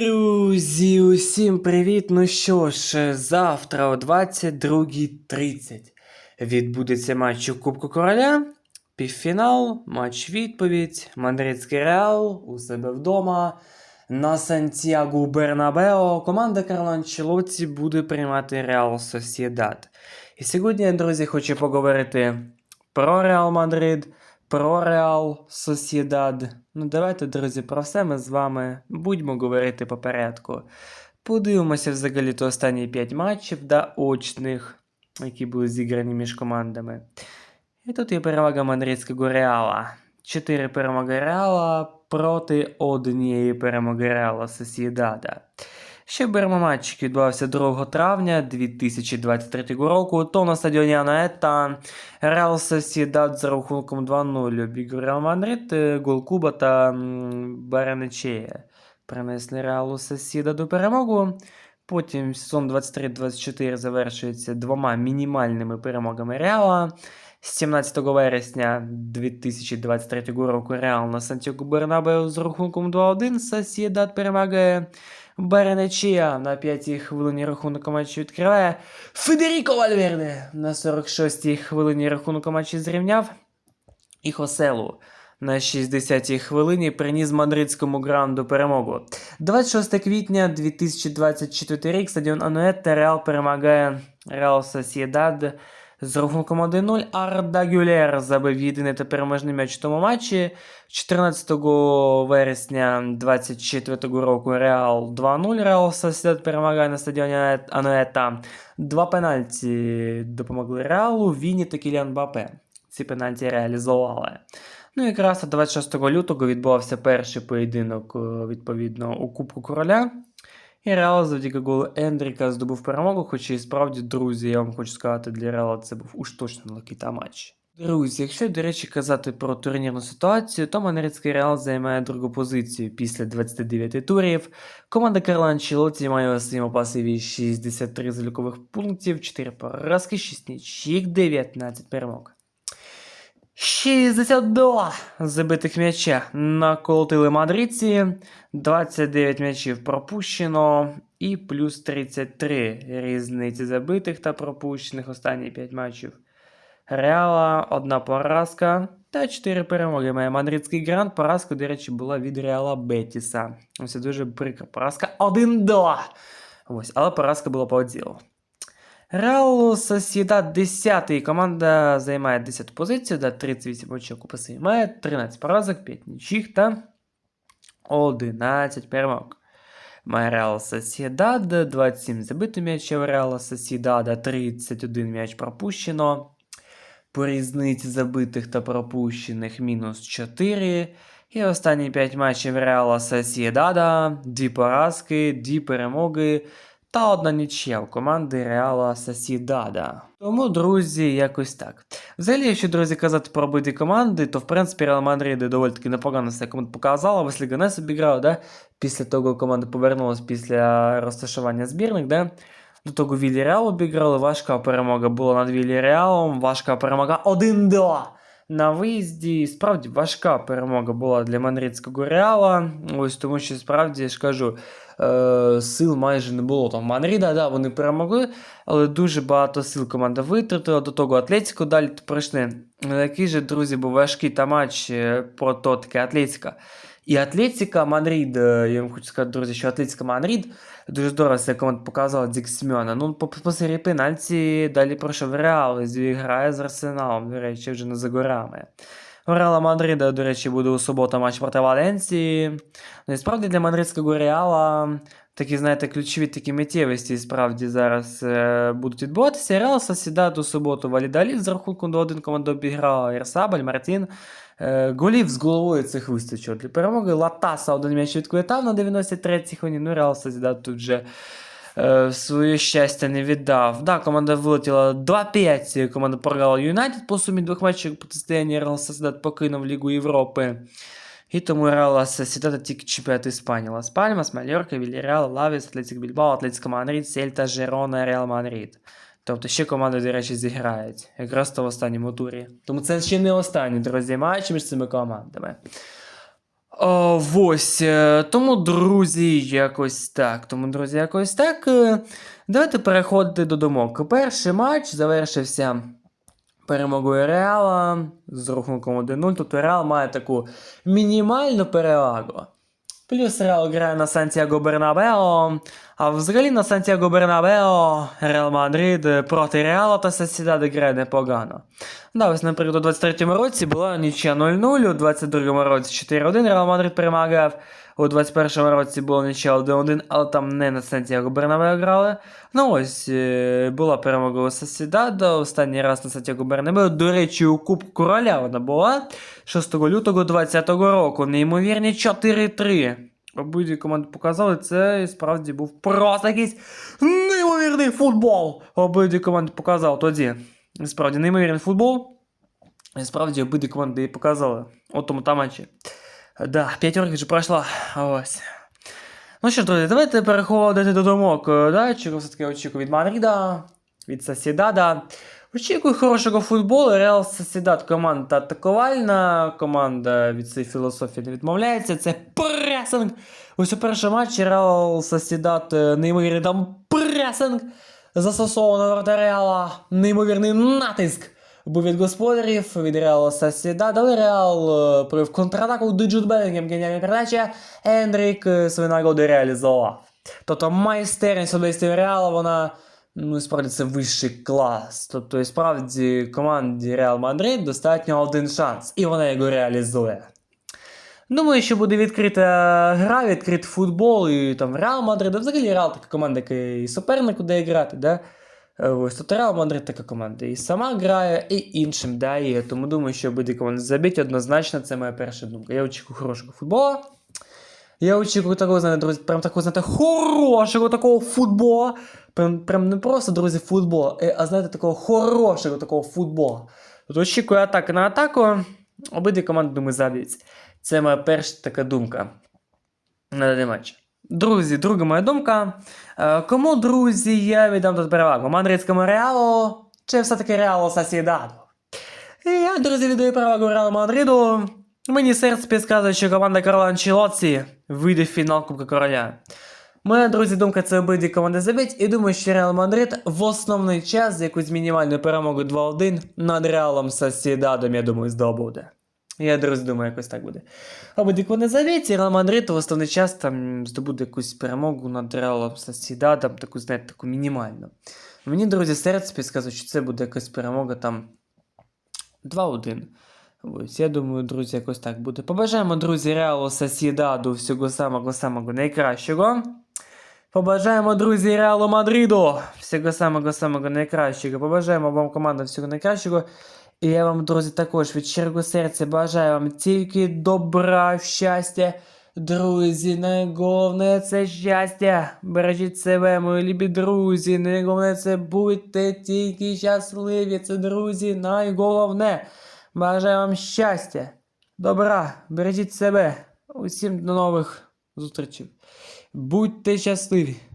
Друзі, усім привіт! Ну що ж, завтра о 22.30 відбудеться матч у Кубку Короля, півфінал, матч відповідь, Мадридський Реал у себе вдома. На Сантьягу Бернабео команда Карло Анчелоті буде приймати Реал Сосєдад. І сьогодні, друзі, хочу поговорити про Реал Мадрид, про Реал Сосєдад. Ну, давайте, друзі, про все ми з вами будемо говорити по порядку. Подивимося взагалі то останні 5 матчів да, очних, які були зіграні між командами. І тут є перевага мадридського Реала. 4 перемоги Реала проти однієї перемоги Реала Сосєдада. Ще беремо матч, відбувався 2 травня 2023 року, то на стадіоні Анаета Реал Сосєдад за рахунком 2-0 обіграв Реал Мадрид, е, гол Куба та Баренечея принесли Реалу Сосєдаду перемогу. Потім сезон 23-24 завершується двома мінімальними перемогами Реала. 17 вересня 2023 року Реал на Сантьяго Бернабеу з рахунком 2-1 Сосєдад перемагає Беренечія на 5-й хвилині рахунок матчу відкриває. Федеріко Вальверде на 46-й хвилині рахунок матчу зрівняв. І Хоселу на 60-й хвилині приніс мадридському гранду перемогу. 26 квітня 2024 рік стадіон Анует та Реал перемагає Реал Сосєдад з рахунком 1-0. Арда Гюлер забив єдиний та переможний м'яч у тому матчі. 14 вересня 2024 року Реал 2-0. Реал Сосєдад перемагає на стадіоні Ануета. Два пенальті допомогли Реалу, Віні та Кіліан Бапе. Ці пенальті реалізували. Ну і якраз 26 лютого відбувався перший поєдинок, е, відповідно, у Кубку Короля. І Реал завдяки голу Ендріка здобув перемогу, хоча і справді, друзі, я вам хочу сказати, для Реала це був уж точно лакіта матч. Друзі, якщо, до речі, казати про турнірну ситуацію, то Манерицький Реал займає другу позицію після 29 турів. Команда Карла Анчелоті має у своєму пасиві 63 залікових пунктів, 4 поразки, 6 нічих, 19 перемог. 62 забитих м'яча наколотили мадридці, 29 м'ячів пропущено і плюс 33 різниці забитих та пропущених останні 5 матчів. Реала, одна поразка та 4 перемоги. Має мадридський грант. Поразка, до речі, була від Реала Бетіса. Ось дуже прикра поразка 1-2. Ось, але поразка була по ділу. Реал Сосєдад 10 команда займає 10 позицію, да, 38 очок у паси має, 13 поразок, 5 нічих та 11 перемог. Має Реал Сосєдад, 27 забитих м'ячів Реала Сосєдада, 31 м'яч пропущено. По різниці забитих та пропущених мінус 4. І останні 5 матчів Реала Сосєдада, 2 поразки, 2 перемоги та одна нічия у команди Реала Сосідада. Тому, друзі, якось так. Взагалі, якщо, друзі, казати про обидві команди, то в принципі Реал Мадрид доволі таки непогано себе команда показала. Веслі Ганес обіграв, да? після того команда повернулась після розташування збірних, да? До того Вілі Реал обіграли, важка перемога була над Вілі Реалом, важка перемога 1-2 на виїзді. Справді важка перемога була для Мадридського Реала. Ось тому що справді я ж кажу, е, сил майже не було. Там Манріда, да, вони перемогли, але дуже багато сил команда витратила. До того Атлетико далі пройшли. Який же, друзі, був важкий та матч про Тотки Атлетика. І Атлетика Мадрид, е, я вам хочу сказати, друзі, що Атлетика Манрід дуже здорово себе команда показала Дік Сімеона. Ну, по, по серії пенальті далі пройшов Реал і грає з Арсеналом, до речі, вже не за горами. У Реала Мадрида, до речі, буде у суботу матч проти Валенції. Ну і справді для мадридського Реала такі, знаєте, ключові такі миттєвості справді зараз е, будуть відбуватися. Реал Сосідат у суботу Валідаліт з рахунком 2-1 команду обіграла Ірсабель, Мартін. Е, голів з головою цих вистачило для перемоги. Латаса один м'яч відквитав на 93-й хвилині. Ну, Реал Сосідат тут вже е, своє щастя не віддав. Да, команда вилетіла 2-5. Команда програла Юнайтед по сумі двох матчів протистояння Реал Сосідат покинув Лігу Європи. І тому Реал Сосідата тільки чемпіонат Іспанії. Лас Пальмас, Мальорка, Вільяреал, Лавіс, Атлетик Більбао, Атлетико Мадрид, Сельта, Жерона, Реал Мадрид. Тобто ще команди, до речі, зіграють. Якраз то в останньому турі. Тому це ще не останній, друзі, матч між цими командами. О, ось. е, Тому, друзі, якось так. Тому, друзі, якось так. Е, Давайте переходити до думок. Перший матч завершився перемогою Реала з рахунком 1-0. Тобто Реал має таку мінімальну перевагу. Плюс Реал грає на Сантьяго Бернабео. А взагалі на Сантьяго Бернабео Реал Мадрид проти Реала та Сосідада грає непогано. Да, ось, наприклад, у 23-му році була нічия 0-0, у 22-му році 4-1 Реал Мадрид перемагав. У 21-му році була нічия 1-1, але там не на Сантьяго Бернабео грали. Ну ось, е, була перемога у Сосідада, останній раз на Сантьяго Бернабео. До речі, у Кубку Короля вона була 6 лютого 20-го року. Неймовірні 4-3. Обидві команди показали, це і справді був просто якийсь неймовірний футбол. Обидві команди показали тоді. Справді неймовірний футбол. І справді обидві команди і показали у тому та матчі. Да, 5 років вже пройшло. Ось. Ну що ж, друзі, давайте переходити до думок. Е, Да, чого все-таки очікую від Мадрида, від Сосідада. Очікую хорошого футболу. Реал Сосідад команда атакувальна, команда від цієї філософії не відмовляється. Це пресинг. Ось у першому матчі Реал Сосідад е, неймовірний там пресинг застосовано проти Реала. Неймовірний натиск був від господарів, від Реала Сосідад. Але Реал е, провів контратаку, Диджут Белінгем, геніальна передача. Ендрік е, свої нагоди реалізував. Тобто майстерність особистої Реала, вона ну, справді це вищий клас. Тобто, і справді команді Реал Мадрид достатньо один шанс, і вона його реалізує. Думаю, що буде відкрита гра, відкритий футбол, і там Реал Мадрид, взагалі Реал така команда, яка і супернику дає грати, да? Е, Ось тут Реал Мадрид така команда. І сама грає, і іншим дає. Тому думаю, що буде команда забить однозначно, це моя перша думка. Я очікую хорошого футболу. Я очікую такого, знаєте, друзі, прям такого, знаєте, хорошого такого футбола. Прям, прям не просто, друзі, футбол, е, а знаєте, такого хорошого такого футболу. От очікую атаки на атаку. Обидві команди, думаю, заб'ють. Це моя перша така думка на даний матч. Друзі, друга моя думка. Е, Кому, друзі, я віддам тут перевагу? Мадридському Реалу чи все-таки Реалу Сосідаду? Я, друзі, віддаю перевагу Реалу Мадриду. Мені серце підказує, що команда Карла Анчелоці вийде в фінал Кубка Короля. Моя, друзі, думка це обидві команди забить, і думаю, що Реал Мадрид в основний час якусь мінімальною перемогою 2-1 над Реалом Сосідадом, я думаю, здобуде. Я, друзі, думаю, якось так буде. Обидві команди забить, і Реал Мадрид в основний час там здобуде якусь перемогу над Реалом Сосідадом, таку, знаєте, таку мінімальну. Мені, друзі, серце підказує, що це буде якась перемога там 2-1. Ось, я думаю, друзі, якось так буде. Побажаємо, друзі, Реалу Сосідаду всього самого-самого найкращого. Побажаємо, друзі, Реалу Мадриду всього самого-самого найкращого. Побажаємо вам команда всього найкращого. І я вам, друзі, також від щирого серця бажаю вам тільки добра, щастя. Друзі, найголовне це щастя. Бережіть себе, мої любі друзі. Найголовне це будьте тільки щасливі. Це, друзі, найголовне. Бажаю вам щастя, добра, бережіть себе. Усім до нових зустрічей. Будьте щасливі!